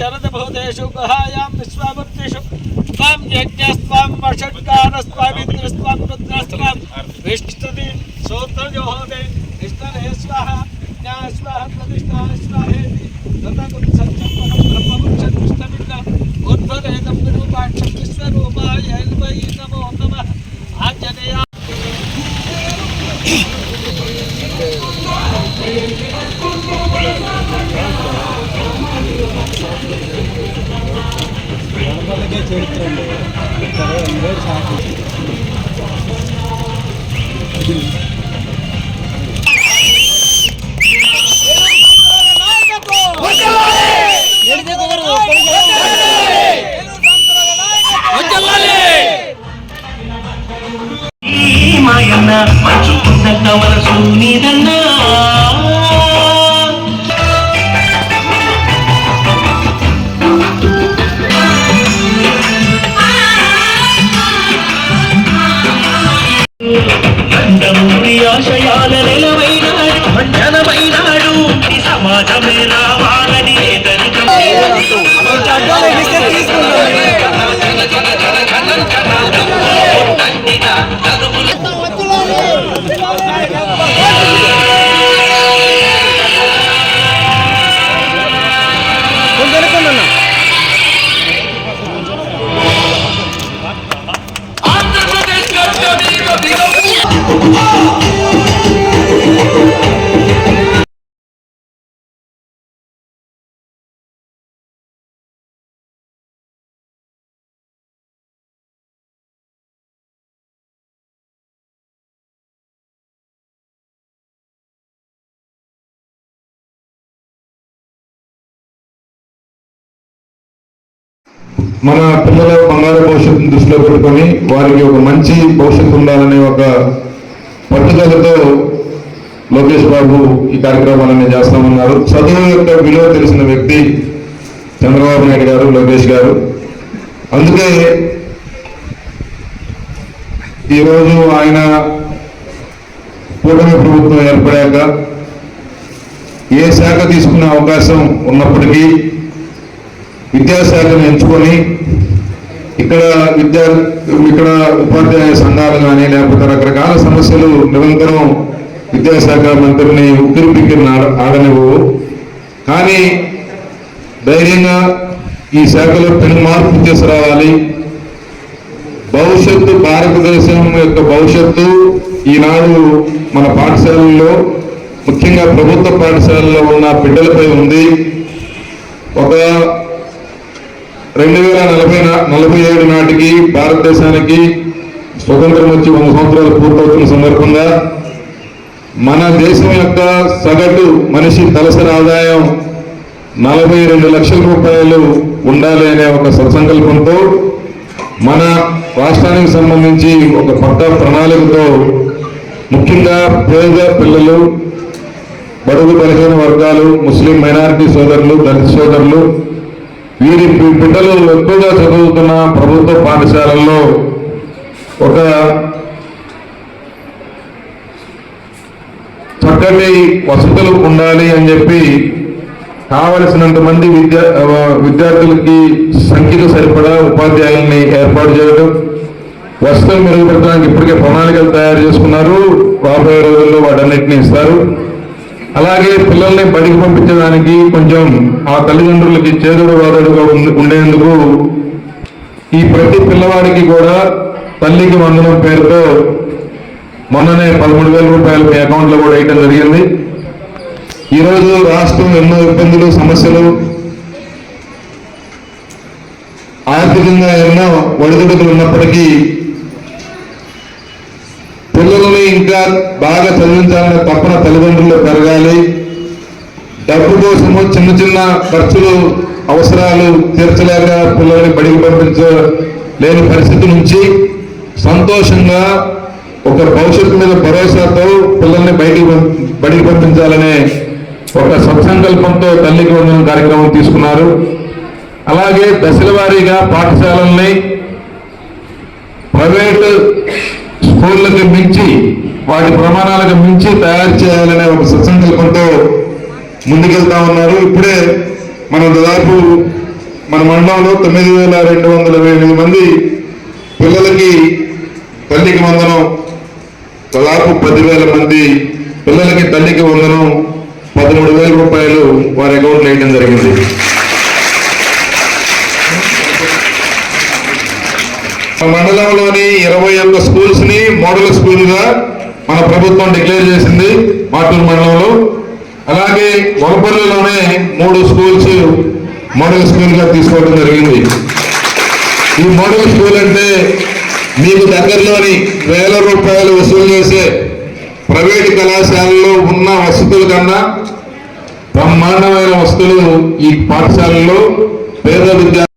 చరత భూతేషు గుహాయాం విశ్వామృత్యుషు స్వాం యజ్ఞస్వాం వషట్కారస్వామిత్రస్వాం రుద్రస్వాం విష్ణుతి సోత్రజోహోదే విష్ణవే స్వాహ విజ్ఞాస్వాహ ప్రతిష్టాస్వాహేతి తతకు సత్యం పరం బ్రహ్మపురుషం విష్ణవిన్న ఉద్భవేదం విరూపాక్షం విశ్వరూపాయ నమో నమ చరిత్ర ఉంది అందరూ మంచుకున్న కమలసు సూనిదన్నా. మన పిల్లల బంగారు భవిష్యత్తును దృష్టిలో పెట్టుకొని వారికి ఒక మంచి భవిష్యత్తు ఉండాలనే ఒక పట్టుదలతో లోకేష్ బాబు ఈ కార్యక్రమాలన్నీ చేస్తామన్నారు. చదువు యొక్క విలువ తెలిసిన వ్యక్తి చంద్రబాబు నాయుడు గారు లోకేష్ గారు. అందుకే ఈరోజు ఆయన కూటమి ప్రభుత్వం ఏర్పడాక ఏ శాఖ తీసుకునే అవకాశం ఉన్నప్పటికీ విద్యాశాఖను ఎంచుకొని ఇక్కడ విద్యా ఇక్కడ ఉపాధ్యాయ సంఘాలు కానీ లేకపోతే రకరకాల సమస్యలు నిరంతరం విద్యాశాఖ మంత్రిని ఉక్కిరి పిక్కిరి ఆడ- ఆడనివ్వవు. కానీ ధైర్యంగా ఈ శాఖలో పెను మార్పు తీసుకురావాలి. భవిష్యత్తు భారతదేశం యొక్క భవిష్యత్తు ఈనాడు మన పాఠశాలల్లో ముఖ్యంగా ప్రభుత్వ పాఠశాలలో ఉన్న బిడ్డలపై ఉంది. ఒక రెండు వేల నలభై నలభై ఏడు నాటికి భారతదేశానికి స్వతంత్రం వచ్చి వంద సంవత్సరాలు పూర్తవుతున్న సందర్భంగా మన దేశం యొక్క సగటు మనిషి తలసరి ఆదాయం నలభై రెండు లక్షల రూపాయలు ఉండాలి అనే ఒక సత్సంకల్పంతో మన రాష్ట్రానికి సంబంధించి ఒక కొత్త ప్రణాళికతో ముఖ్యంగా పేద పిల్లలు బడుగు బలహీన వర్గాలు ముస్లిం మైనారిటీ సోదరులు దళిత సోదరులు వీరి బిడ్డలు ఎక్కువగా చదువుతున్న ప్రభుత్వ పాఠశాలల్లో ఒక చక్కటి వసతులు ఉండాలి అని చెప్పి కావలసినంత మంది విద్యా విద్యార్థులకి సంఖ్యకు సరిపడా ఉపాధ్యాయుల్ని ఏర్పాటు చేయడం వసతులు మెరుగుపరచడానికి ఇప్పటికే ప్రణాళికలు తయారు చేసుకున్నారు. రాబోయే రోజుల్లో వాటన్నిటిని ఇస్తారు. అలాగే పిల్లల్ని బడికి పంపించడానికి కొంచెం ఆ తల్లిదండ్రులకి చేదుడు వాదడుగా ఉండేందుకు ఈ ప్రతి పిల్లవాడికి కూడా తల్లికి వందనం పేరుతో మొన్ననే పదమూడు వేల రూపాయలు మీ అకౌంట్లో కూడా వేయటం జరిగింది. ఈరోజు రాష్ట్రం ఎన్నో ఇబ్బందులు సమస్యలు ఆర్థికంగా ఎన్నో ఒడిదుడుకులు ఉన్నప్పటికీ ఇంకా బాగా చదివించాలనే తప్పన తల్లిదండ్రులు పెరగాలి. డబ్బు కోసము చిన్న చిన్న ఖర్చులు అవసరాలు తీర్చలేక పిల్లల్ని బడికి పంపించలేని పరిస్థితి నుంచి సంతోషంగా ఒక భవిష్యత్తు మీద భరోసాతో పిల్లల్ని బయటికి బడికి పంపించాలనే ఒక సత్సంకల్పంతో తల్లికి వందనం కార్యక్రమం తీసుకున్నారు. అలాగే దశల వారీగా పాఠశాలల్ని ప్రైవేట్ స్కూళ్ళకి మించి వాటి ప్రమాణాలకు మించి తయారు చేయాలనే ఒక సత్సంకల్పంతో ముందుకెళ్తా ఉన్నారు. ఇప్పుడే మనం దాదాపు మన మండలంలో తొమ్మిది వేల రెండు వందల ఎనిమిది మంది పిల్లలకి తల్లికి వందనం దాదాపు పదివేల మంది పిల్లలకి తల్లికి వందనం పదమూడు వేల రూపాయలు వారి అకౌంట్లో వేయడం జరిగింది. మండలంలోని ఇరవై ఒక్క స్కూల్స్ని మోడల్ స్కూల్గా మన ప్రభుత్వం డిక్లేర్ చేసింది మాటూరు మండలంలో. అలాగే వలపల్లిలోనే మూడు స్కూల్స్ మోడల్ స్కూల్గా తీసుకోవడం జరిగింది. ఈ మోడల్ స్కూల్ అంటే మీకు దగ్గరలోని వేల రూపాయలు వసూలు చేసే ప్రైవేట్ కళాశాలలో ఉన్న వసతుల కన్నా బ్రహ్మాండమైన వసతులు ఈ పాఠశాలలో పేద విద్యార్థులు